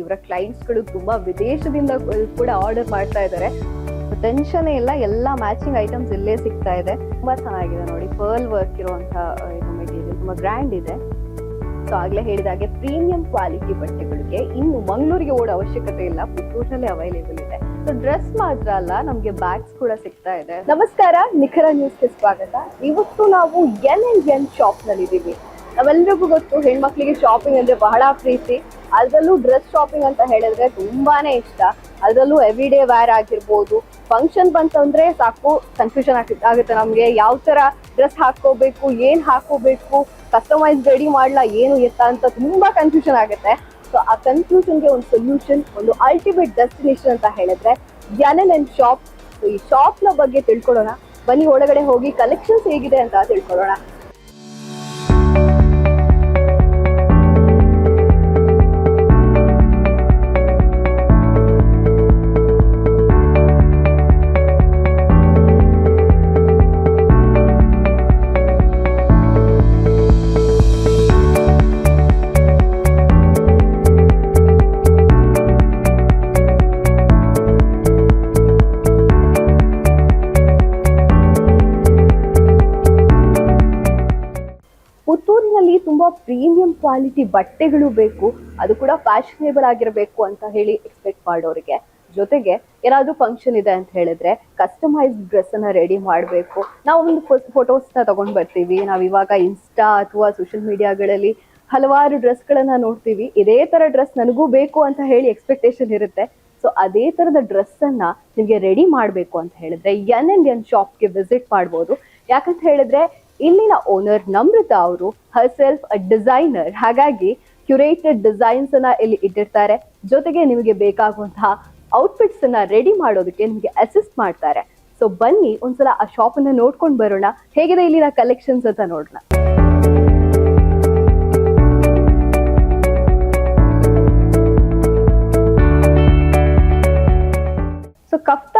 ಇವರ ಕ್ಲೈಂಟ್ಸ್ಗಳು ತುಂಬಾ ವಿದೇಶದಿಂದ ಕೂಡ ಆರ್ಡರ್ ಮಾಡ್ತಾ ಇದ್ದಾರೆ ಟೆನ್ಷನ್ ಇಲ್ಲ, ಎಲ್ಲ ಮ್ಯಾಚಿಂಗ್ ಐಟಮ್ಸ್ ಇಲ್ಲೇ ಸಿಗ್ತಾ ಇದೆ. ತುಂಬಾ ಚೆನ್ನಾಗಿದೆ ನೋಡಿ ಪರ್ಲ್ ವರ್ಕ್ ಇರುವಂತಹ ಇದು ಮೆಟೀರಿಯಲ್ ತುಂಬಾ ಗ್ರ್ಯಾಂಡ್ ಇದೆ. ಸೊ ಆಗ್ಲೇ ಹೇಳಿದಾಗೆ ಪ್ರೀಮಿಯಂ ಕ್ವಾಲಿಟಿ ಬಟ್ಟೆಗಳಿಗೆ ಇನ್ನು ಮಂಗಳೂರಿಗೆ ಓಡೋ ಅವಶ್ಯಕತೆ ಇಲ್ಲ, ಪುತ್ತೂರಿನಲ್ಲಿ ಅವೈಲೇಬಲ್ ಇದೆ. ಸೊ ಡ್ರೆಸ್ ಮಾತ್ರ ಅಲ್ಲ, ನಮ್ಗೆ ಬ್ಯಾಗ್ಸ್ ಕೂಡ ಸಿಗ್ತಾ ಇದೆ. ನಮಸ್ಕಾರ, ನಿಖರ ನ್ಯೂಸ್ಗೆ ಸ್ವಾಗತ. ಇವತ್ತು ನಾವು ಎನ್ ಎನ್ ಎನ್ ಶಾಪ್ನಲ್ಲಿ ಇದೀವಿ ನಾವೆಲ್ಲರಿಗೂ ಗೊತ್ತು, ಹೆಣ್ಮಕ್ಳಿಗೆ ಶಾಪಿಂಗ್ ಅಂದ್ರೆ ಬಹಳ ಪ್ರೀತಿ. ಅದರಲ್ಲೂ ಡ್ರೆಸ್ ಶಾಪಿಂಗ್ ಅಂತ ಹೇಳಿದ್ರೆ ತುಂಬಾನೇ ಇಷ್ಟ. ಅದರಲ್ಲೂ ಎವ್ರಿ ಡೇ ವ್ಯಾರ್ ಆಗಿರ್ಬೋದು. ಫಂಕ್ಷನ್ ಬಂತಂದ್ರೆ ಸಾಕು ಕನ್ಫ್ಯೂಷನ್ ಆಗುತ್ತೆ ನಮ್ಗೆ. ಯಾವ ತರ ಡ್ರೆಸ್ ಹಾಕೋಬೇಕು ಏನ್ ಹಾಕೋಬೇಕು ಕಸ್ಟಮೈಸ್ ರೆಡಿ ಮಾಡ್ಲಾ, ಏನು ಎತ್ತ ಅಂತ ತುಂಬಾ ಕನ್ಫ್ಯೂಷನ್ ಆಗುತ್ತೆ. ಸೊ ಆ ಕನ್ಫ್ಯೂಷನ್ಗೆ ಒಂದು ಸೊಲ್ಯೂಷನ್ ಒಂದು ಅಲ್ಟಿಮೇಟ್ ಡೆಸ್ಟಿನೇಷನ್ ಅಂತ ಹೇಳಿದ್ರೆ ಜನನ್ ಅಂಡ್ ಶಾಪ್ ಈ ಶಾಪ್ನ ಬಗ್ಗೆ ತಿಳ್ಕೊಳ್ಳೋಣ. ಬನ್ನಿ, ಒಳಗಡೆ ಹೋಗಿ ಕಲೆಕ್ಷನ್ಸ್ ಹೇಗಿದೆ ಅಂತ ತಿಳ್ಕೊಳ್ಳೋಣ. ಕ್ವಾಲಿಟಿ ಬಟ್ಟೆಗಳು ಬೇಕು, ಅದು ಕೂಡ ಫ್ಯಾಷನೇಬಲ್ ಆಗಿರಬೇಕು ಅಂತ ಹೇಳಿ ಎಕ್ಸ್ಪೆಕ್ಟ್ ಮಾಡೋರಿಗೆ. ಜೊತೆಗೆ ಏನಾದರೂ ಫಂಕ್ಷನ್ ಇದೆ ಅಂತ ಹೇಳಿದ್ರೆ ಕಸ್ಟಮೈಸ್ಡ್ ಡ್ರೆಸ್ ಅನ್ನ ರೆಡಿ ಮಾಡಬೇಕು. ನಾವು ಒಂದು ಫೋಟೋಸ್ನ ತಗೊಂಡು ಬರ್ತೀವಿ. ನಾವು ಇವಾಗ ಇನ್ಸ್ಟಾ ಅಥವಾ ಸೋಷಿಯಲ್ ಮೀಡಿಯಾಗಳಲ್ಲಿ ಹಲವಾರು ಡ್ರೆಸ್ ಗಳನ್ನ ನೋಡ್ತೀವಿ. ಇದೇ ತರ ಡ್ರೆಸ್ ನನಗೂ ಬೇಕು ಅಂತ ಹೇಳಿ ಎಕ್ಸ್ಪೆಕ್ಟೇಷನ್ ಇರುತ್ತೆ. ಸೊ ಅದೇ ತರದ ಡ್ರೆಸ್ ನಿಮಗೆ ರೆಡಿ ಮಾಡಬೇಕು ಅಂತ ಹೇಳಿದ್ರೆ ಎನ್ ಅಂಡ್ ಎನ್ ಶಾಪ್ಗೆ ವಿಸಿಟ್ ಮಾಡ್ಬೋದು. ಯಾಕಂತ ಹೇಳಿದ್ರೆ ಇಲ್ಲಿನ ಓನರ್ ನಮ್ರತಾ ಅವರು ಹರ್ ಸೆಲ್ಫ್ ಅ ಡಿಸೈನರ್ ಹಾಗಾಗಿ ಕ್ಯುರೇಟೆಡ್ ಡಿಸೈನ್ಸ್ ಅನ್ನ ಇಲ್ಲಿ ಇಟ್ಟಿರ್ತಾರೆ. ಜೊತೆಗೆ ನಿಮಗೆ ಬೇಕಾಗುವಂತಹ ಔಟ್ಫಿಟ್ಸ್ ಅನ್ನ ರೆಡಿ ಮಾಡೋದಕ್ಕೆ ನಿಮಗೆ ಅಸಿಸ್ಟ್ ಮಾಡ್ತಾರೆ. ಸೊ ಬನ್ನಿ, ಒಂದ್ಸಲ ಆ ಶಾಪ್ ಅನ್ನ ನೋಡ್ಕೊಂಡು ಬರೋಣ. ಹೇಗಿದೆ ಇಲ್ಲಿನ ಕಲೆಕ್ಷನ್ಸ್ ಅಂತ ನೋಡೋಣ.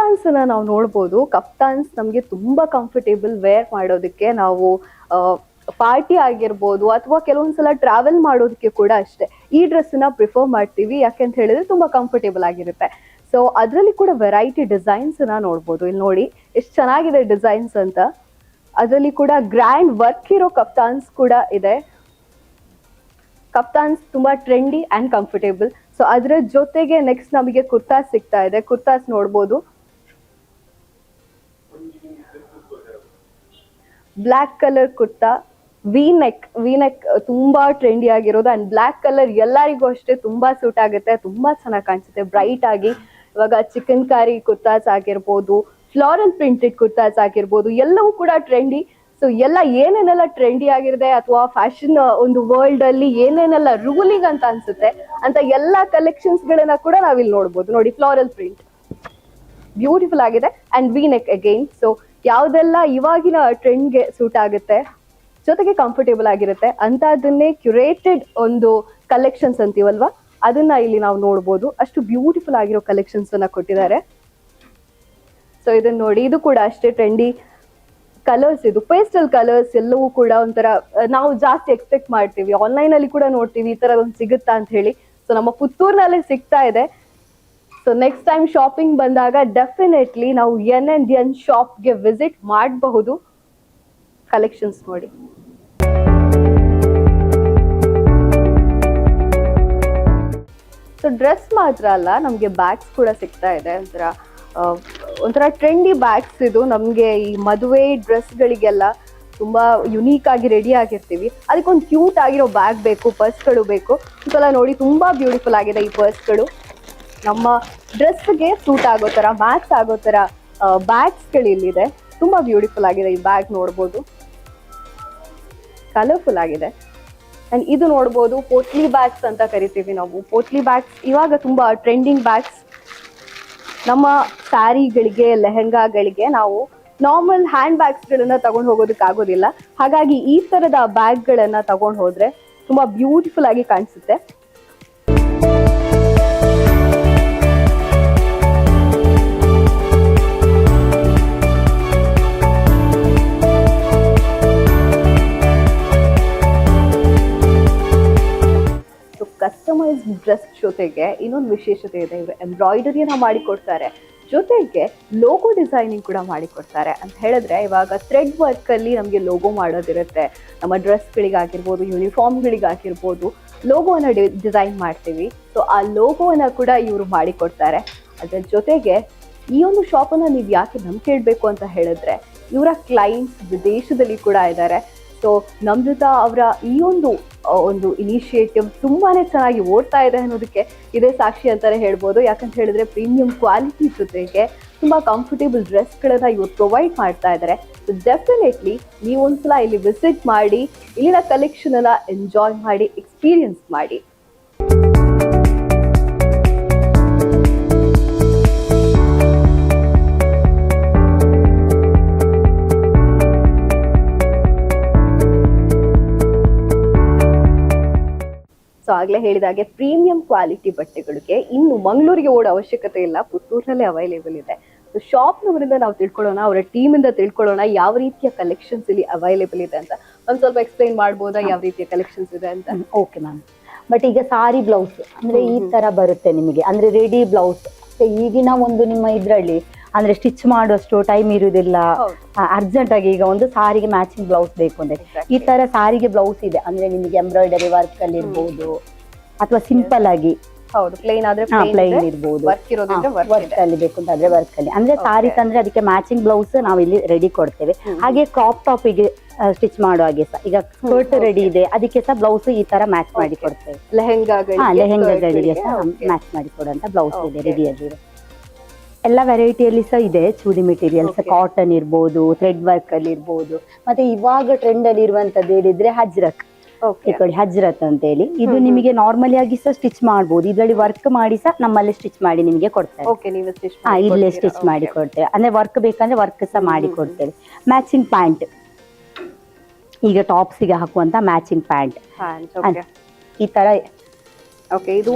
ಕಫ್ತಾನ್ಸ್ ಅನ್ನ ನಾವು ನೋಡ್ಬೋದು. ಕಫ್ತಾನ್ಸ್ ನಮಗೆ ತುಂಬಾ ಕಂಫರ್ಟೇಬಲ್ ವೇರ್ ಮಾಡೋದಕ್ಕೆ ನಾವು ಪಾರ್ಟಿ ಆಗಿರ್ಬೋದು ಅಥವಾ ಕೆಲವೊಂದ್ಸಲ ಟ್ರಾವೆಲ್ ಮಾಡೋದಕ್ಕೆ ಕೂಡ ಅಷ್ಟೇ. ಈ ಡ್ರೆಸ್ನ ಪ್ರಿಫರ್ ಮಾಡ್ತೀವಿ ಯಾಕೆಂತ ಹೇಳಿದ್ರೆ ತುಂಬಾ ಕಂಫರ್ಟೇಬಲ್ ಆಗಿರುತ್ತೆ. ಸೊ ಅದರಲ್ಲಿ ಕೂಡ ವೆರೈಟಿ ಡಿಸೈನ್ಸ್ನ ನೋಡ್ಬೋದು. ಇಲ್ಲಿ ನೋಡಿ, ಎಷ್ಟು ಚೆನ್ನಾಗಿದೆ ಡಿಸೈನ್ಸ್ ಅಂತ. ಅದರಲ್ಲಿ ಕೂಡ ಗ್ರ್ಯಾಂಡ್ ವರ್ಕ್ ಇರೋ ಕಫ್ತಾನ್ಸ್ ಕೂಡ ಇದೆ. ಕಫ್ತಾನ್ಸ್ ತುಂಬಾ ಟ್ರೆಂಡಿ ಅಂಡ್ ಕಂಫರ್ಟೇಬಲ್ ಸೊ ಅದರ ಜೊತೆಗೆ ನೆಕ್ಸ್ಟ್ ನಮಗೆ ಕುರ್ತಾಸ್ ಸಿಗ್ತಾ ಇದೆ. ಕುರ್ತಾಸ್ ನೋಡ್ಬೋದು. Black colour kurta V neck V neck ತುಂಬಾ ಟ್ರೆಂಡಿ ಆಗಿರೋದು. ಅಂಡ್ ಬ್ಲ್ಯಾಕ್ ಕಲರ್ ಎಲ್ಲರಿಗೂ ಅಷ್ಟೇ ತುಂಬಾ ಸೂಟ್ ಆಗುತ್ತೆ. ತುಂಬಾ ಚೆನ್ನಾಗಿ ಕಾಣಿಸುತ್ತೆ. ಬ್ರೈಟ್ ಆಗಿ, ಇವಾಗ ಚಿಕನ್ ಕಾರಿ ಕುರ್ತಾಸ್ ಆಗಿರ್ಬೋದು ಫ್ಲಾರಲ್ ಪ್ರಿಂಟೆಡ್ ಕುರ್ತಾಸ್ ಆಗಿರ್ಬೋದು, ಎಲ್ಲವೂ ಕೂಡ ಟ್ರೆಂಡಿ ಸೊ ಎಲ್ಲ ಏನೇನೆಲ್ಲ ಟ್ರೆಂಡಿ ಆಗಿರುತ್ತೆ ಅಥವಾ ಫ್ಯಾಷನ್ ಒಂದು ವರ್ಲ್ಡ್ ಅಲ್ಲಿ ಏನೇನೆಲ್ಲ ರೂಲಿಂಗ್ ಅಂತ ಅನ್ಸುತ್ತೆ, ಅಂತ ಎಲ್ಲ ಕಲೆಕ್ಷನ್ಸ್ ಗಳನ್ನ ಕೂಡ ನಾವಿಲ್ಲಿ ನೋಡ್ಬೋದು. ನೋಡಿ ಫ್ಲಾರಲ್ ಪ್ರಿಂಟ್ ಬ್ಯೂಟಿಫುಲ್ ಆಗಿದೆ. And V neck again so ಯಾವ್ದೆಲ್ಲ ಇವಾಗಿನ ಟ್ರೆಂಡ್ಗೆ ಸೂಟ್ ಆಗುತ್ತೆ, ಜೊತೆಗೆ ಕಂಫರ್ಟೇಬಲ್ ಆಗಿರುತ್ತೆ ಅಂತದನ್ನೇ ಕ್ಯುರೇಟೆಡ್ ಒಂದು ಕಲೆಕ್ಷನ್ಸ್ ಅಂತೀವಲ್ವಾ? ಅದನ್ನ ಇಲ್ಲಿ ನಾವು ನೋಡ್ಬೋದು. ಅಷ್ಟು ಬ್ಯೂಟಿಫುಲ್ ಆಗಿರೋ ಕಲೆಕ್ಷನ್ಸ್ ಅನ್ನ ಕೊಟ್ಟಿದ್ದಾರೆ. ಸೊ ಇದನ್ನ ನೋಡಿ, ಇದು ಕೂಡ ಅಷ್ಟೇ ಟ್ರೆಂಡಿ ಕಲರ್ಸ್ ಇದು ಪೇಸ್ಟಲ್ ಕಲರ್ಸ್ ಎಲ್ಲವೂ ಕೂಡ ಒಂಥರ ನಾವು ಜಾಸ್ತಿ ಎಕ್ಸ್ಪೆಕ್ಟ್ ಮಾಡ್ತೀವಿ. ಆನ್ಲೈನ್ ಅಲ್ಲಿ ಕೂಡ ನೋಡ್ತೀವಿ, ಈ ತರ ಒಂದು ಸಿಗುತ್ತಾ ಅಂತ ಹೇಳಿ. ಸೊ ನಮ್ಮ ಪುತ್ತೂರಿನಲ್ಲಿ ಸಿಗ್ತಾ ಇದೆ. ಸೊ ನೆಕ್ಸ್ಟ್ ಟೈಮ್ ಶಾಪಿಂಗ್ ಬಂದಾಗ ಡೆಫಿನೆಟ್ಲಿ ನಾವು ಎನ್ ಅಂಡ್ ಎನ್ ಶಾಪ್ಗೆ ವಿಸಿಟ್ ಮಾಡಬಹುದು. ಕಲೆಕ್ಷನ್ಸ್ ನೋಡಿ. ಸೊ ಡ್ರೆಸ್ ಮಾತ್ರ ಅಲ್ಲ, ನಮಗೆ ಬ್ಯಾಗ್ಸ್ ಕೂಡ ಸಿಗ್ತಾ ಇದೆ. ಒಂಥರ ಒಂಥರ ಟ್ರೆಂಡಿ ಬ್ಯಾಗ್ಸ್ ಇದು. ನಮಗೆ ಈ ಮದುವೆ ಡ್ರೆಸ್ಗಳಿಗೆಲ್ಲ ತುಂಬಾ ಯುನೀಕ್ ಆಗಿ ರೆಡಿ ಆಗಿರ್ತೀವಿ. ಅದಕ್ಕೊಂದು ಕ್ಯೂಟ್ ಆಗಿರೋ ಬ್ಯಾಗ್ ಬೇಕು ಪರ್ಸ್ಗಳು ಬೇಕು. ಇದೆಲ್ಲ ನೋಡಿ, ತುಂಬಾ ಬ್ಯೂಟಿಫುಲ್ ಆಗಿದೆ ಈ ಪರ್ಸ್ಗಳು ನಮ್ಮ ಡ್ರೆಸ್ಗೆ ಸೂಟ್ ಆಗೋ ಥರ ಮ್ಯಾಚ್ ಆಗೋ ಥರ ಬ್ಯಾಗ್ಸ್ಗಳು ಇಲ್ಲಿದೆ. ತುಂಬಾ ಬ್ಯೂಟಿಫುಲ್ ಆಗಿದೆ ಈ ಬ್ಯಾಗ್ ನೋಡ್ಬೋದು. ಕಲರ್ಫುಲ್ ಆಗಿದೆ. ಅಂಡ್ ಇದು ನೋಡ್ಬೋದು ಪೋಟ್ಲಿ ಬ್ಯಾಗ್ಸ್ ಅಂತ ಕರಿತೀವಿ ನಾವು. ಪೋಟ್ಲಿ ಬ್ಯಾಗ್ಸ್ ಇವಾಗ ತುಂಬಾ ಟ್ರೆಂಡಿಂಗ್ ಬ್ಯಾಗ್ಸ್ ನಮ್ಮ ಸ್ಯಾರಿಗಳಿಗೆ ಲೆಹೆಂಗಾಗಳಿಗೆ ನಾವು ನಾರ್ಮಲ್ ಹ್ಯಾಂಡ್ ಬ್ಯಾಗ್ಸ್ಗಳನ್ನ ತಗೊಂಡು ಹೋಗೋದಕ್ಕೆ ಆಗೋದಿಲ್ಲ. ಹಾಗಾಗಿ ಈ ತರದ ಬ್ಯಾಗ್ಗಳನ್ನ ತಗೊಂಡು ಹೋದ್ರೆ ತುಂಬಾ ಬ್ಯೂಟಿಫುಲ್ ಆಗಿ ಕಾಣಿಸುತ್ತೆ. ಕಸ್ಟಮೈಸ್ ಡ್ರೆಸ್ ಜೊತೆಗೆ ಇನ್ನೊಂದು ವಿಶೇಷತೆ ಇದೆ, ಇವರು ಎಂಬ್ರಾಯ್ಡರಿಯನ್ನು ಮಾಡಿಕೊಡ್ತಾರೆ. ಜೊತೆಗೆ ಲೋಗೋ ಡಿಸೈನಿಂಗ್ ಕೂಡ ಮಾಡಿಕೊಡ್ತಾರೆ. ಅಂತ ಹೇಳಿದ್ರೆ ಇವಾಗ ಥ್ರೆಡ್ ವರ್ಕಲ್ಲಿ ನಮಗೆ ಲೋಗೋ ಮಾಡೋದಿರುತ್ತೆ. ನಮ್ಮ ಡ್ರೆಸ್ಗಳಿಗಾಗಿರ್ಬೋದು ಯೂನಿಫಾರ್ಮ್ಗಳಿಗಾಗಿರ್ಬೋದು ಲೋಗೋನ ಡಿಸೈನ್ ಮಾಡ್ತೀವಿ. ಸೊ ಆ ಲೋಗೋನ ಕೂಡ ಇವರು ಮಾಡಿಕೊಡ್ತಾರೆ. ಅದರ ಜೊತೆಗೆ ಈ ಒಂದು ಶಾಪನ್ನು ನೀವು ಯಾಕೆ ನಂಬಿಕೆ ಇಡಬೇಕು ಅಂತ ಹೇಳಿದ್ರೆ, ಇವರ ಕ್ಲೈಂಟ್ಸ್ ವಿದೇಶದಲ್ಲಿ ಕೂಡ ಇದ್ದಾರೆ. ಸೊ ನಮ್ರತಾ ಅವರ ಈ ಒಂದು ಒಂದು ಇನಿಷಿಯೇಟಿವ್ ತುಂಬಾನೇ ಚೆನ್ನಾಗಿ ಓಡ್ತಾ ಇದೆ ಅನ್ನೋದಕ್ಕೆ ಇದೇ ಸಾಕ್ಷಿ ಅಂತಲೇ ಹೇಳ್ಬೋದು. ಯಾಕಂತ ಹೇಳಿದ್ರೆ ಪ್ರೀಮಿಯಂ ಕ್ವಾಲಿಟಿ ಜೊತೆಗೆ ತುಂಬಾ ಕಂಫರ್ಟೇಬಲ್ ಡ್ರೆಸ್ಗಳನ್ನ ಇವತ್ತು ಪ್ರೊವೈಡ್ ಮಾಡ್ತಾ ಇದ್ದಾರೆ ಸೊ ಡೆಫಿನೆಟ್ಲಿ ನೀವು ಒಂದ್ಸಲ ಇಲ್ಲಿ ವಿಸಿಟ್ ಮಾಡಿ, ಇಲ್ಲಿನ ಕಲೆಕ್ಷನ್ ಎಲ್ಲ ಎಂಜಾಯ್ ಮಾಡಿ ಎಕ್ಸ್ಪೀರಿಯನ್ಸ್ ಮಾಡಿ. ಸೊ ಆಗ್ಲೇ ಹೇಳಿದಾಗೆ ಪ್ರೀಮಿಯಂ ಕ್ವಾಲಿಟಿ ಬಟ್ಟೆಗಳಿಗೆ ಇನ್ನು ಮಂಗಳೂರಿಗೆ ಓಡೋ ಅವಶ್ಯಕತೆ ಇಲ್ಲ ಪುತ್ತೂರಿನಲ್ಲೇ ಅವೈಲೇಬಲ್ ಇದೆ. ಶಾಪ್ ಶಾಪ್ನವರಿಂದ ನಾವು ತಿಳ್ಕೊಳ್ಳೋಣ ಅವರ ಟೀಮ್ ಇಂದ ತಿಳ್ಕೊಳ್ಳೋಣ ಯಾವ ರೀತಿಯ ಕಲೆಕ್ಷನ್ಸ್ ಇಲ್ಲಿ ಅವೈಲೇಬಲ್ ಇದೆ ಅಂತ. ಒಂದು ಸ್ವಲ್ಪ ಎಕ್ಸ್ಪ್ಲೈನ್ ಮಾಡ್ಬೋದಾ ಯಾವ ರೀತಿಯ ಕಲೆಕ್ಷನ್ಸ್ ಇದೆ ಅಂತ? ಓಕೆ ಮ್ಯಾಮ್ ಬಟ್ ಈಗ ಸಾರಿ ಬ್ಲೌಸ್ ಅಂದ್ರೆ ಈ ತರ ಬರುತ್ತೆ ನಿಮಗೆ. ಅಂದ್ರೆ ರೆಡಿ ಬ್ಲೌಸ್ ಈಗಿನ ಒಂದು ನಿಮ್ಮ ಇದ್ರಲ್ಲಿ ಅಂದ್ರೆ ಸ್ಟಿಚ್ ಮಾಡುವಷ್ಟು ಟೈಮ್ ಇರುವುದಿಲ್ಲ ಅರ್ಜೆಂಟ್ ಆಗಿ ಈಗ ಒಂದು ಸಾರಿಗೆ ಮ್ಯಾಚಿಂಗ್ ಬ್ಲೌಸ್ ಬೇಕು ಅಂದ್ರೆ. ಈ ತರ ಸಾರಿಗೆ ಬ್ಲೌಸ್ ಇದೆ. ಅಂದ್ರೆ ನಿಮಗೆ ಎಂಬ್ರಾಯ್ಡರಿ ವರ್ಕ್ ಅಲ್ಲಿ ಇರ್ಬೋದು. ಅಥವಾ ಸಿಂಪಲ್ ಆಗಿ. ಹೌದು ಪ್ಲೇನ್ ಆದ್ರೆ ಪ್ಲೈನ್ ಇರ್ಬೋದು. ವರ್ಕ್ ಅಲ್ಲಿ ಬೇಕು ಅಂತ ಆದ್ರೆ ವರ್ಕ್ ಅಲ್ಲಿ. ಅಂದ್ರೆ ಸಾರಿ ತಂದ್ರೆ ಅದಕ್ಕೆ ಮ್ಯಾಚಿಂಗ್ ಬ್ಲೌಸ್ ನಾವು ಇಲ್ಲಿ ರೆಡಿ ಕೊಡ್ತೇವೆ. ಹಾಗೆ ಕ್ರಾಪ್ ಟಾಪ್ಗೆ ಸ್ಟಿಚ್ ಮಾಡೋ ಹಾಗೆ ಸಹ. ಈಗ ಸ್ಕರ್ಟ್ ರೆಡಿ ಇದೆ. ಅದಕ್ಕೆ ಸಹ ಬ್ಲೌಸ್ ಈ ತರ ಮ್ಯಾಚ್ ಮಾಡಿ ಕೊಡ್ತೇವೆ. ಲೆಹೆಂಗಾ ಲೆಹೆಂಗಾ ಲೆಹೆಂಗಾಗಳಿಗೆ skirtಗಳಿಗೆ, ಸಹ ಮ್ಯಾಚ್ ಮಾಡಿ ಕೊಡುವಂತ ಬ್ಲೌಸ್ ಇದೆ Okay. ಎಲ್ಲ ವೆರೈಟಿಯಲ್ಲಿ ಸಹ ಇದೆ ಚೂಡಿ ಮೆಟೀರಿಯಲ್ಸ್. ಕಾಟನ್ ಇರ್ಬೋದು ಥ್ರೆಡ್ ವರ್ಕ್ ಅಲ್ಲಿ ಇರ್ಬೋದು. ಮತ್ತೆ ಇವಾಗ ಟ್ರೆಂಡ್ ಅಲ್ಲಿ ಇರುವಂತದ್ದು ಹೇಳಿದ್ರೆ ಹಜ್ರಕ್. ಓಕೆ ಹಜ್ರತ್ ಅಂತ ಹೇಳಿ. ಇದು ನಿಮಗೆ ನಾರ್ಮಲಿ ಆಗಿ ಸಹ ಸ್ಟಿಚ್ ಮಾಡಬಹುದು ಇದರಲ್ಲಿ ವರ್ಕ್ ಮಾಡಿ ಸಹ ನಮ್ಮಲ್ಲಿ ಸ್ಟಿಚ್ ಮಾಡಿ ನಿಮಗೆ ಕೊಡ್ತೇವೆ ಇಲ್ಲೇ ಸ್ಟಿಚ್ ಮಾಡಿ ಕೊಡ್ತೇವೆ. ಅಂದ್ರೆ ವರ್ಕ್ ಬೇಕಂದ್ರೆ ವರ್ಕ್ ಸಹ ಮಾಡಿ. ಕೊಡ್ತೇವೆ. ಮ್ಯಾಚಿಂಗ್ ಪ್ಯಾಂಟ್ ಈಗ ಟಾಪ್ಸಿಗೆ ಹಾಕುವಂತ ಮ್ಯಾಚಿಂಗ್ ಪ್ಯಾಂಟ್ ಈ ತರ ಓಕೆ ಇದು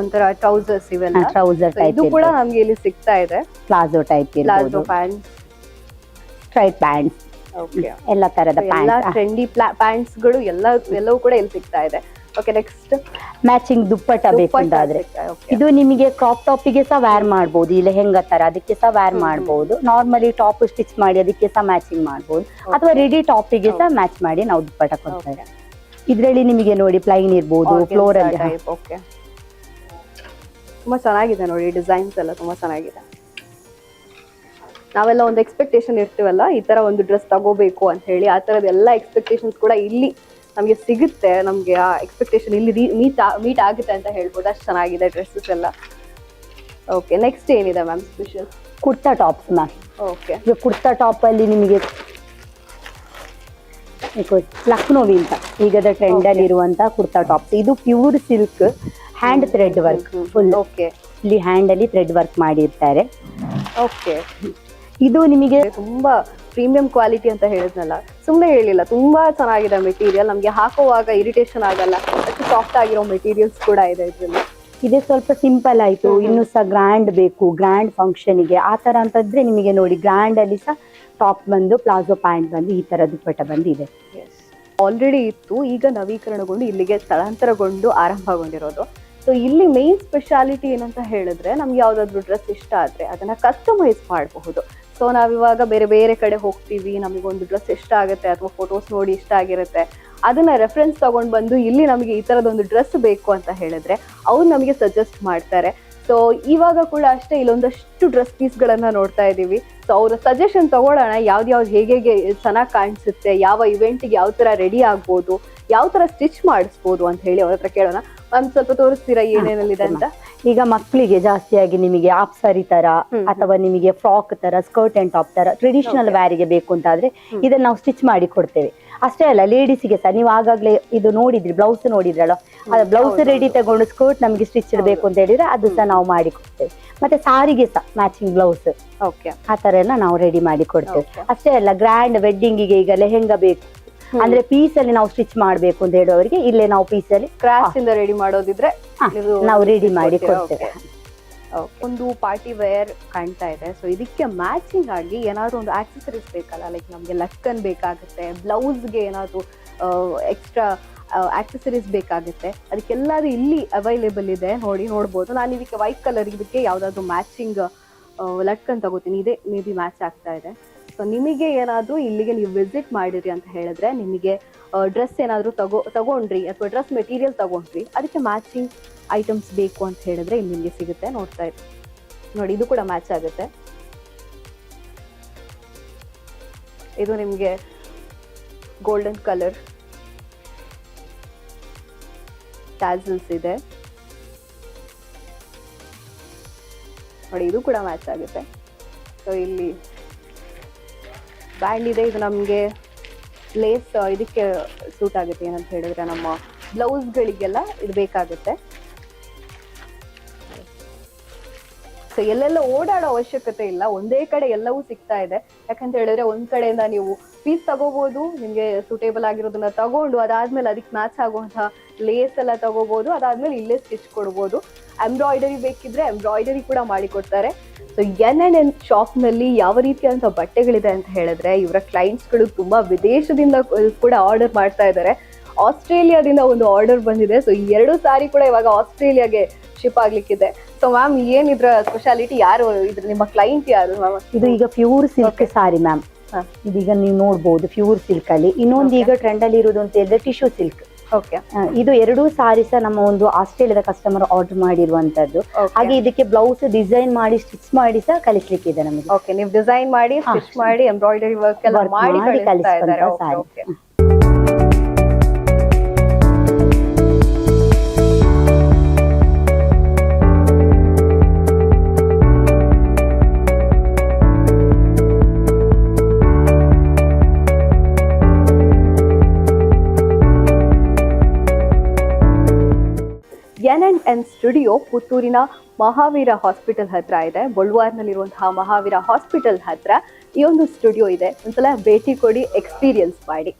ಒಂಥರ ಟ್ರೌಸರ್ಸ್ ಇವೆಲ್ಲ. ಟ್ರೌಸರ್ ಟೈಪ್ ಇದು ಕೂಡ ನಮಗೆ ಇಲ್ಲಿ ಸಿಗ್ತಾ ಇದೆ. Palazzo type palazzo pant straight pant okay ಎಲ್ಲ ತರದ ಪ್ಯಾಂಟ್ ಟ್ರೆಂಡಿ ಪ್ಯಾಂಟ್ಸ್ಗಳು ಎಲ್ಲ ಎಲ್ಲವೂ ಕೂಡ ಇಲ್ಲಿ ಸಿಗ್ತಾ ಇದೆ. ಓಕೆ ನೆಕ್ಸ್ಟ್ ಮ್ಯಾಚಿಂಗ್ ದುಪ್ಪಟ್ಟ ಬೇಕು ಅಂತಾದ್ರೆ ಇದು ನಿಮಗೆ ಕ್ರಾಪ್ ಟಾಪಿಗೆ ಸಹ ವೇರ್ ಮಾಡಬಹುದು ಈ ಲೆಹೆಂಗಾ ತರ ಅದಕ್ಕೆ ಸಹ ವೇರ್ ಮಾಡಬಹುದು ನಾರ್ಮಲಿ ಟಾಪ್ ಸ್ಟಿಚ್ ಮಾಡಿ ಅದಕ್ಕೆ ಸಹ ಮ್ಯಾಚಿಂಗ್ ಮಾಡಬಹುದು ಅಥವಾ ರೆಡಿ ಟಾಪಿಗೆ ಸಹ ಮ್ಯಾಚ್ ಮಾಡಿ ನಾವು ದುಪ್ಪಟ್ಟ ಕೊಡ್ತೇವೆ. ಇದ್ರಲ್ಲಿ ನಿಮಗೆ ನೋಡಿ ಪ್ಲೈನ್ ಇರ್ಬೋದು ಫ್ಲೋರ್ ಅಲ್ಲಿ ಓಕೆ ತುಂಬಾ ಚೆನ್ನಾಗಿದೆ ನೋಡಿ ಡಿಸೈನ್ಸ್ ಎಲ್ಲ ತುಂಬಾ ಚೆನ್ನಾಗಿದೆ. ನಾವೆಲ್ಲ ಒಂದು ಎಕ್ಸ್ಪೆಕ್ಟೇಷನ್ ಇರ್ತೀವಲ್ಲ ಈ ತರ ಒಂದು ಡ್ರೆಸ್ ತಗೋಬೇಕು ಅಂತ ಹೇಳಿ ಆ ತರದ ಎಲ್ಲ ಎಕ್ಸ್ಪೆಕ್ಟೇಷನ್ಸ್ ಕೂಡ ಇಲ್ಲಿ ನಮಗೆ ಸಿಗುತ್ತೆ ನಮಗೆ ಆ ಎಕ್ಸ್ಪೆಕ್ಟೇಷನ್ ಇಲ್ಲಿ ಮೀಟ್ ಮೀಟ್ ಆಗುತ್ತೆ ಅಂತ ಹೇಳ್ಬೋದು ಅಷ್ಟು ಚೆನ್ನಾಗಿದೆ ಡ್ರೆಸ್ಸಸ್ ಎಲ್ಲ. ಓಕೆ ನೆಕ್ಸ್ಟ್ ಏನಿದೆ ma'am special kurta tops ma'am okay kurta top ಅಲ್ಲಿ ನಿಮಗೆ ಲಕ್ನೋವಿ ಅಂತ ಈಗ ಟ್ರೆಂಡ್ ಅಲ್ಲಿ. ಇರುವಂತ ಕುರ್ತಾ ಟಾಪ್ ಇದು pure silk hand thread work full okay ಇಲ್ಲಿ ಹ್ಯಾಂಡ್ ಅಲ್ಲಿ ಥ್ರೆಡ್ ವರ್ಕ್ ಮಾಡಿರ್ತಾರೆ. ಓಕೆ ಇದು ನಿಮಗೆ ತುಂಬಾ ಪ್ರೀಮಿಯಂ ಕ್ವಾಲಿಟಿ ಅಂತ ಹೇಳಿದ್ನಲ್ಲ. ಸುಮ್ಮನೆ ಹೇಳಿಲ್ಲ ತುಂಬಾ ಚೆನ್ನಾಗಿದೆ ಮೆಟೀರಿಯಲ್ ನಮಗೆ ಹಾಕುವಾಗ ಇರಿಟೇಷನ್ ಆಗಲ್ಲ. ಅಷ್ಟು ಸಾಫ್ಟ್ ಆಗಿರೋ ಮೆಟೀರಿಯಲ್ಸ್ ಕೂಡ ಇದೆ ಇದರಲ್ಲಿ. ಇದೆ ಸ್ವಲ್ಪ ಸಿಂಪಲ್ ಆಯಿತು. ಇನ್ನೂ ಸಹ ಗ್ರ್ಯಾಂಡ್ ಬೇಕು. ಗ್ರ್ಯಾಂಡ್ ಫಂಕ್ಷನ್ಗೆ ಆ ತರ ಅಂತಂದ್ರೆ ನಿಮಗೆ ನೋಡಿ ಗ್ರ್ಯಾಂಡ್ ಅಲ್ಲಿ ಸಹ ಟಾಪ್ ಬಂದು ಪ್ಲಾಜೋ ಪ್ಯಾಂಟ್ ಬಂದು ಈ ತರ ದುಪ್ಪಟ್ಟ ಬಂದಿದೆ. ಆಲ್ರೆಡಿ ಇತ್ತು, ಈಗ ನವೀಕರಣಗೊಂಡು ಇಲ್ಲಿಗೆ ಸ್ಥಳಾಂತರಗೊಂಡು ಆರಂಭಗೊಂಡಿರೋದು. ಸೊ ಇಲ್ಲಿ ಮೇನ್ ಸ್ಪೆಷಾಲಿಟಿ ಏನಂತ ಹೇಳಿದ್ರೆ ನಮ್ಗೆ ಯಾವ್ದಾದ್ರು ಡ್ರೆಸ್ ಇಷ್ಟ ಆದ್ರೆ ಅದನ್ನ ಕಸ್ಟಮೈಸ್ ಮಾಡಬಹುದು. ಸೊ ನಾವಿವಾಗ ಬೇರೆ ಬೇರೆ ಕಡೆ ಹೋಗ್ತೀವಿ, ನಮಗೆ ಒಂದು ಡ್ರೆಸ್ ಇಷ್ಟ ಆಗುತ್ತೆ ಅಥವಾ ಫೋಟೋಸ್ ನೋಡಿ ಇಷ್ಟ ಆಗಿರುತ್ತೆ. ಅದನ್ನ ರೆಫರೆನ್ಸ್ ತಗೊಂಡ್ ಬಂದು ಇಲ್ಲಿ ನಮಗೆ ಈ ತರದೊಂದು ಡ್ರೆಸ್ ಬೇಕು ಅಂತ ಹೇಳಿದ್ರೆ ಅವ್ರು ನಮಗೆ ಸಜೆಸ್ಟ್ ಮಾಡ್ತಾರೆ. ಸೊ ಇವಾಗ ಕೂಡ ಅಷ್ಟೇ ಇಲ್ಲೊಂದಷ್ಟು ಡ್ರೆಸ್ ಪೀಸ್ಗಳನ್ನು ನೋಡ್ತಾ ಇದ್ದೀವಿ. ಸೊ ಅವರ ಸಜೆಷನ್ ತಗೊಳ್ಳೋಣ ಯಾವ್ದು ಯಾವ್ದು ಹೇಗೆ ಚೆನ್ನಾಗಿ ಕಾಣಿಸುತ್ತೆ ಯಾವ ಇವೆಂಟ್ಗೆ ಯಾವ ತರ ರೆಡಿ ಆಗ್ಬೋದು ಯಾವ ತರ ಸ್ಟಿಚ್ ಮಾಡಿಸ್ಬೋದು ಅಂತ ಹೇಳಿ ಅವ್ರ ಹತ್ರ ಕೇಳೋಣ. ಒಂದು ಸ್ವಲ್ಪ ತೋರಿಸ್ತೀರಾ ಏನೇನಲ್ಲಿದೆ ಅಂತ? ಈಗ ಮಕ್ಕಳಿಗೆ ಜಾಸ್ತಿಯಾಗಿ ನಿಮಗೆ ಆಫ್ ಸಾರಿ ತರ ಅಥವಾ ನಿಮಗೆ ಫ್ರಾಕ್ ತರ ಸ್ಕರ್ಟ್ ಅಂಡ್ ಟಾಪ್ ತರ ಟ್ರೆಡಿಷನಲ್. ವ್ಯಾರಿಗೆ ಬೇಕು ಅಂತಾದ್ರೆ ಆದ್ರೆ ಇದನ್ನ ನಾವು ಸ್ಟಿಚ್ ಮಾಡಿ ಕೊಡ್ತೇವೆ. ಅಷ್ಟೇ ಅಲ್ಲ ಲೇಡೀಸಿಗೆ ಸಹ. ನೀವು ಆಗಾಗ್ಲೇ ಇದು ನೋಡಿದ್ರಿ ಬ್ಲೌಸ್ ನೋಡಿದ್ರಲ್ಲ? ಅದು ಬ್ಲೌಸ್ ರೆಡಿ. ತಗೊಂಡು ಸ್ಕರ್ಟ್ ನಮಗೆ ಸ್ಟಿಚ್ ಇಡಬೇಕು ಅಂತ ಹೇಳಿದ್ರೆ ಅದು ಸಹ ನಾವು ಮಾಡಿ ಕೊಡ್ತೇವೆ. ಮತ್ತೆ ಸಾರಿಗೆ ಸಹ ಮ್ಯಾಚಿಂಗ್ ಬ್ಲೌಸ್ ಓಕೆ ಆ ತರ ಎಲ್ಲ ನಾವು ರೆಡಿ ಮಾಡಿ ಕೊಡ್ತೇವೆ. ಅಷ್ಟೇ ಅಲ್ಲ ಗ್ರ್ಯಾಂಡ್ ವೆಡ್ಡಿಂಗಿಗೆ ಈಗ ಲೆಹೆಂಗ ಬೇಕು? ಅಂದ್ರೆ ಪೀಸ್ ಅಲ್ಲಿ ನಾವು ಸ್ಟಿಚ್ ಮಾಡ್ಬೇಕು ಅಂತ ಹೇಳುವವರಿಗೆ ಇಲ್ಲೇ ನಾವು ಪೀಸ್ ಅಲ್ಲಿ ಕ್ರಾಫ್ಟ್ ಇಂದ ರೆಡಿ ಮಾಡೋದಿದ್ರೆ ನಾವು ರೆಡಿ ಮಾಡಿ? ಕೊಡ್ತೇವೆ. ಒಂದು ಪಾರ್ಟಿ ವೇರ್ ಕಾಣ್ತಾ ಇದೆ. ಸೊ ಇದಕ್ಕೆ ಮ್ಯಾಚಿಂಗ್ ಆಗಿ ಏನಾದ್ರು ಒಂದು ಆಕ್ಸೆಸರೀಸ್ ಬೇಕಲ್ಲ? ಲೈಕ್ ನಮ್ಗೆ ಲಕ್ಕನ್ ಬೇಕಾಗುತ್ತೆ, ಬ್ಲೌಸ್ಗೆ ಏನಾದ್ರು ಎಕ್ಸ್ಟ್ರಾ ಆಕ್ಸೆಸರೀಸ್ ಬೇಕಾಗುತ್ತೆ. ಅದಕ್ಕೆಲ್ಲದು ಇಲ್ಲಿ ಅವೈಲೇಬಲ್ ಇದೆ. ನೋಡಿ, ನೋಡ್ಬೋದು. ನಾನು ಇದಕ್ಕೆ ವೈಟ್ ಕಲರ್ ಇದಕ್ಕೆ ಯಾವುದಾದ್ರು ಮ್ಯಾಚಿಂಗ್ ಲಟ್ಕನ್ ತಗೋತೀನಿ. ಇದೇ ಮೇ ಬಿ ಮ್ಯಾಚ್ ಆಗ್ತಾ ಇದೆ. ಸೊ ನಿಮಗೆ ಏನಾದರೂ ಇಲ್ಲಿಗೆ ನೀವು ವಿಸಿಟ್ ಮಾಡಿರಿ ಅಂತ ಹೇಳಿದ್ರೆ ನಿಮಗೆ ಡ್ರೆಸ್ ಏನಾದರೂ ತಗೋ, ತಗೊಂಡ್ರಿ ಅಥವಾ ಡ್ರೆಸ್ ಮೆಟೀರಿಯಲ್ ತಗೊಂಡ್ರಿ, ಅದಕ್ಕೆ ಮ್ಯಾಚಿಂಗ್ ಐಟಮ್ಸ್ ಬೇಕು ಅಂತ ಹೇಳಿದ್ರೆ ಇಲ್ಲಿ ನಿಮಗೆ ಸಿಗುತ್ತೆ. ನೋಡ್ತಾ ಇರಿ. ನೋಡಿ, ಇದು ಕೂಡ ಮ್ಯಾಚ್ ಆಗುತ್ತೆ. ಇದು ನಿಮಗೆ ಗೋಲ್ಡನ್ ಕಲರ್ ಟ್ಯಾಸಲ್ಸ್ ಇದೆ. ನೋಡಿ, ಇದು ಕೂಡ ಮ್ಯಾಚ್ ಆಗುತ್ತೆ. ಸೊ ಇಲ್ಲಿ ಬ್ಯಾಂಡ್ ಇದೆ. ಇದು ನಮಗೆ ಲೇಸ್ ಇದಕ್ಕೆ ಸೂಟ್ ಆಗುತ್ತೆ ಏನಂತ ಹೇಳಿದ್ರೆ ನಮ್ಮ ಬ್ಲೌಸ್ಗಳಿಗೆಲ್ಲ ಇದು ಬೇಕಾಗುತ್ತೆ. ಸೊ ಎಲ್ಲೆಲ್ಲ ಓಡಾಡೋ ಅವಶ್ಯಕತೆ ಇಲ್ಲ. ಒಂದೇ ಕಡೆ ಎಲ್ಲವೂ ಸಿಗ್ತಾ ಇದೆ. ಯಾಕಂತ ಹೇಳಿದ್ರೆ ಒಂದ್ ಕಡೆಯಿಂದ ನೀವು ಪೀಸ್ ತಗೋಬಹುದು ನಿಮ್ಗೆ ಸೂಟೇಬಲ್ ಆಗಿರೋದನ್ನ ತಗೊಂಡು, ಅದಾದ್ಮೇಲೆ ಅದಕ್ಕೆ ಮ್ಯಾಚ್ ಆಗುವಂತಹ ಲೇಸ್ ಎಲ್ಲ ತಗೋಬಹುದು ಅದಾದ್ಮೇಲೆ ಇಲ್ಲೇ ಸ್ಟಿಚ್ ಕೊಡ್ಬೋದು. ಎಂಬ್ರಾಯ್ಡರಿ ಬೇಕಿದ್ರೆ ಎಂಬ್ರಾಯ್ಡರಿ ಕೂಡ ಮಾಡಿ ಕೊಡ್ತಾರೆ ಸೊ ಎನ್ ಎನ್ ಶಾಪ್ನಲ್ಲಿ ಯಾವ ರೀತಿಯಾದಂಥ ಬಟ್ಟೆಗಳಿದೆ ಅಂತ ಹೇಳಿದ್ರೆ, ಇವರ ಕ್ಲೈಂಟ್ಸ್ಗಳು ತುಂಬಾ ವಿದೇಶದಿಂದ ಕೂಡ ಆರ್ಡರ್ ಮಾಡ್ತಾ ಇದ್ದಾರೆ. ಆಸ್ಟ್ರೇಲಿಯಾದಿಂದ ಒಂದು ಆರ್ಡರ್ ಬಂದಿದೆ. ಸೊ ಎರಡು ಸಾರಿ ಕೂಡ ಇವಾಗ ಆಸ್ಟ್ರೇಲಿಯಾಗೆ ಶಿಪ್ ಆಗ್ಲಿಕ್ಕಿದೆ. ಸೊ ಮ್ಯಾಮ್ ಏನ್ ಇದ್ರ ಸ್ಪೆಷಾಲಿಟಿ ಯಾರು? ಇದ್ರ ನಿಮ್ಮ ಕ್ಲೈಂಟ್ ಯಾರು ಮ್ಯಾಮ್ ಇದು ಈಗ ಪ್ಯೂರ್ ಸಿಲ್ಕ್ ಸಾರಿ ಮ್ಯಾಮ್. ಇದೀಗ ನೀವು ನೋಡ್ಬೋದು ಪ್ಯೂರ್ ಸಿಲ್ಕ್ ಅಲ್ಲಿ. ಇನ್ನೊಂದು ಈಗ ಟ್ರೆಂಡ್ ಅಲ್ಲಿ ಇರುವುದು ಅಂತ ಹೇಳಿದ್ರೆ ಟಿಶ್ಯೂ ಸಿಲ್ಕ್ ಓಕೆ ಇದು ಎರಡೂ ಸಾರಿ ಸಹ ನಮ್ಮ ಒಂದು ಆಸ್ಟ್ರೇಲಿಯಾದ ಕಸ್ಟಮರ್ ಆರ್ಡರ್ ಮಾಡಿರುವಂತದ್ದು. ಹಾಗೆ ಇದಕ್ಕೆ ಬ್ಲೌಸ್ ಡಿಸೈನ್ ಮಾಡಿ ಸ್ಟಿಚ್ ಮಾಡಿ ಸಹ ಕಲಿಸ್ಲಿಕ್ಕಿದೆ ನಮಗೆ. ಓಕೆ ನೀವು ಡಿಸೈನ್ ಮಾಡಿ. ಸ್ಟಿಚ್ ಮಾಡಿ ಎಂಬ್ರಾಯ್ಡರಿ ವರ್ಕ್ ಎಲ್ಲ ಮಾಡಿ ಮಾಡಿ ಸ್ಟುಡಿಯೋ ಪುತ್ತೂರಿನ ಮಹಾವೀರ ಹಾಸ್ಪಿಟಲ್ ಹತ್ರ ಇದೆ. ಬಳ್ವಾರ್ನಲ್ಲಿರುವಂತಹ ಮಹಾವೀರ ಹಾಸ್ಪಿಟಲ್ ಹತ್ರ ಈ ಒಂದು ಸ್ಟುಡಿಯೋ ಇದೆ. ಒಂದ್ಸಲ ಭೇಟಿ ಕೊಡಿ, ಎಕ್ಸ್ಪೀರಿಯನ್ಸ್ ಮಾಡಿ.